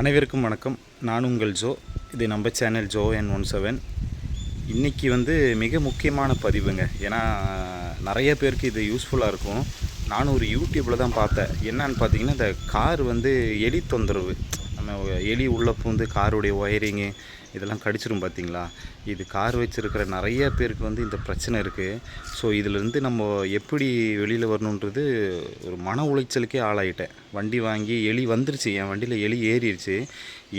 அனைவருக்கும் வணக்கம். நான் உங்கள் ஜோ. இது நம்ம channel Jo N one seven. இன்றைக்கி வந்து மிக முக்கியமான பதிவுங்க. ஏன்னா நிறைய பேருக்கு இது யூஸ்ஃபுல்லாக இருக்கும். நானும் ஒரு யூடியூப்பில் தான் பார்த்தேன். என்னன்னு பார்த்தீங்கன்னா இந்த கார் வந்து எலி தொந்தரவு. நம்ம எலி உள்ளே பூந்து காருடைய ஒயரிங்கு இதெல்லாம் கடிச்சிரும் பார்த்தீங்களா இது கார் வச்சுருக்கிற நிறைய பேருக்கு வந்து இந்த பிரச்சனை இருக்குது ஸோ இதிலேருந்து நம்ம எப்படி வெளியில் வரணுன்றது ஒரு மன உளைச்சலுக்கே ஆளாயிட்டேன். வண்டி வாங்கி எலி வந்துருச்சு. என் வண்டியில் எலி ஏறிடுச்சு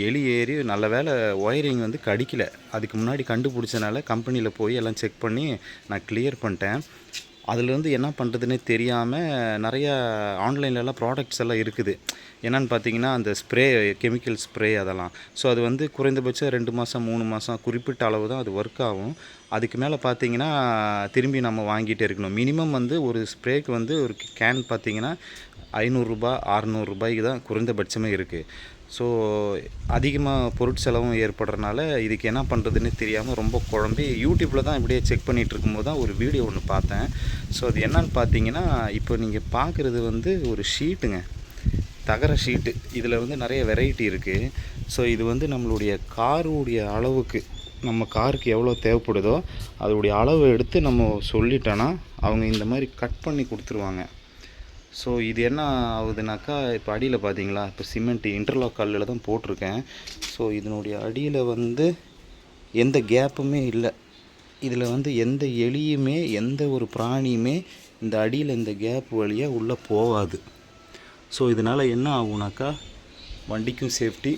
எலி ஏறி நல்ல வேளை ஒயரிங் வந்து கடிக்கல. அதுக்கு முன்னாடி கண்டுபிடிச்சனால கம்பெனியில் போய் எல்லாம் செக் பண்ணி நான் கிளியர் பண்ணிட்டேன். அதுலேருந்து என்ன பண்ணுறதுனே தெரியாமல் நிறையா ஆன்லைன்லலாம் ப்ராடக்ட்ஸ் எல்லாம் இருக்குது. என்னென்னு பார்த்தீங்கன்னா அந்த ஸ்ப்ரே கெமிக்கல் ஸ்ப்ரே அதெல்லாம். ஸோ அது வந்து குறைந்தபட்சம் ரெண்டு மாதம் மூணு மாதம் குறிப்பிட்ட அளவு தான் அது ஒர்க் ஆகும். அதுக்கு மேலே பார்த்தீங்கன்னா திரும்பி நம்ம வாங்கிட்டே இருக்கணும். மினிமம் வந்து ஒரு ஸ்ப்ரேக்கு வந்து ஒரு கேன் பார்த்தீங்கன்னா ஐநூறுரூபா அறநூறுபாய்க்கு தான் குறைந்தபட்சமே இருக்குது ஸோ அதிகமாக பொருட்செலவும் ஏற்படுறனால இதுக்கு என்ன பண்ணுறதுன்னு தெரியாமல் ரொம்ப குழம்பி யூடியூப்பில் தான் இப்படியே செக் பண்ணிகிட்டு இருக்கும்போது தான் ஒரு வீடியோ ஒன்று பார்த்தேன். ஸோ அது என்னன்னு பார்த்தீங்கன்னா இப்போ நீங்கள் பார்க்குறது வந்து ஒரு ஷீட்டுங்க தகர ஷீட்டு இதில் வந்து நிறைய வெரைட்டி இருக்குது ஸோ இது வந்து நம்மளுடைய காருடைய அளவுக்கு நம்ம காருக்கு எவ்வளோ தேவைப்படுதோ அதோடைய அளவு எடுத்து நம்ம சொல்லிட்டோன்னா அவங்க இந்த மாதிரி கட் பண்ணி கொடுத்துருவாங்க. ஸோ இது என்ன ஆகுதுனாக்கா இப்போ அடியில் பார்த்தீங்களா இப்போ சிமெண்ட் இன்டர்லாக் கல்லில் தான் போட்டிருக்கேன். ஸோ இதனுடைய அடியில் வந்து எந்த கேப்புமே இல்லை. இதில் வந்து எந்த எலியுமே எந்த ஒரு பிராணியுமே இந்த அடியில் இந்த கேப் வழியாக உள்ளே போகாது. ஸோ இதனால் என்ன ஆகுனாக்கா வண்டிக்கும் சேஃப்டி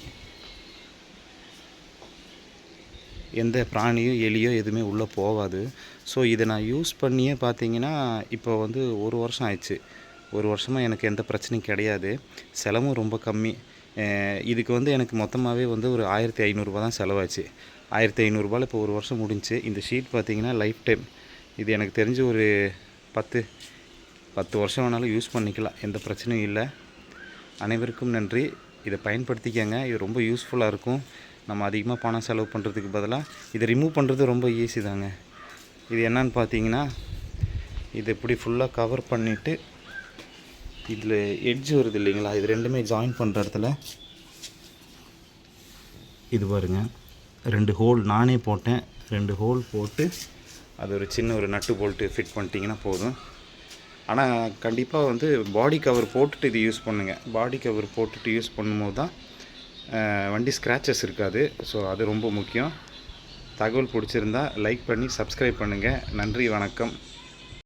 எந்த பிராணியோ எலியோ எதுவுமே உள்ளே போகாது. ஸோ இதை நான் யூஸ் பண்ணியே பார்த்தீங்கன்னா இப்போ வந்து ஒரு வருஷம் ஆயிடுச்சு. ஒரு வருஷமாக எனக்கு எந்த பிரச்சனையும் கிடையாது. செலவும் ரொம்ப கம்மி. இதுக்கு வந்து எனக்கு மொத்தமாகவே வந்து ஒரு ஆயிரத்தி ஐநூறுரூவா தான் செலவாச்சு. ஆயிரத்தி ஐநூறுரூபாவில் இப்போ ஒரு வருஷம் முடிஞ்சு இந்த ஷீட் பார்த்திங்கன்னா லைஃப் டைம். இது எனக்கு தெரிஞ்சு ஒரு பத்து பத்து வருஷம் வேணாலும் யூஸ் பண்ணிக்கலாம். எந்த பிரச்சனையும் இல்லை. அனைவருக்கும் நன்றி. இதை பயன்படுத்திக்கங்க. இது ரொம்ப யூஸ்ஃபுல்லாக இருக்கும். நம்ம அதிகமாக பணம் செலவு பண்ணுறதுக்கு பதிலாக இதை ரிமூவ் பண்ணுறது ரொம்ப ஈஸி தாங்க. இது என்னன்னு பார்த்தீங்கன்னா இது இப்படி ஃபுல்லாக கவர் பண்ணிவிட்டு இதில் எட்ஜ் வருது இல்லைங்களா? இது ரெண்டுமே ஜாயின் பண்ணுற இடத்துல. இது பாருங்க. ரெண்டு ஹோல் நானே போட்டேன். ரெண்டு ஹோல் போட்டு அது ஒரு சின்ன ஒரு நட்டு போல்ட்டு ஃபிட் பண்ணிட்டீங்கன்னா போதும். ஆனால் கண்டிப்பாக வந்து பாடி கவர் போட்டுட்டு இது யூஸ் பண்ணுங்கள் பாடி கவர் போட்டுட்டு யூஸ் பண்ணும்போது தான் வண்டி ஸ்க்ராச்சஸ் இருக்காது. ஸோ அது ரொம்ப முக்கியம். தகவல் பிடிச்சிருந்தா லைக் பண்ணி சப்ஸ்கிரைப் பண்ணுங்கள் நன்றி வணக்கம்.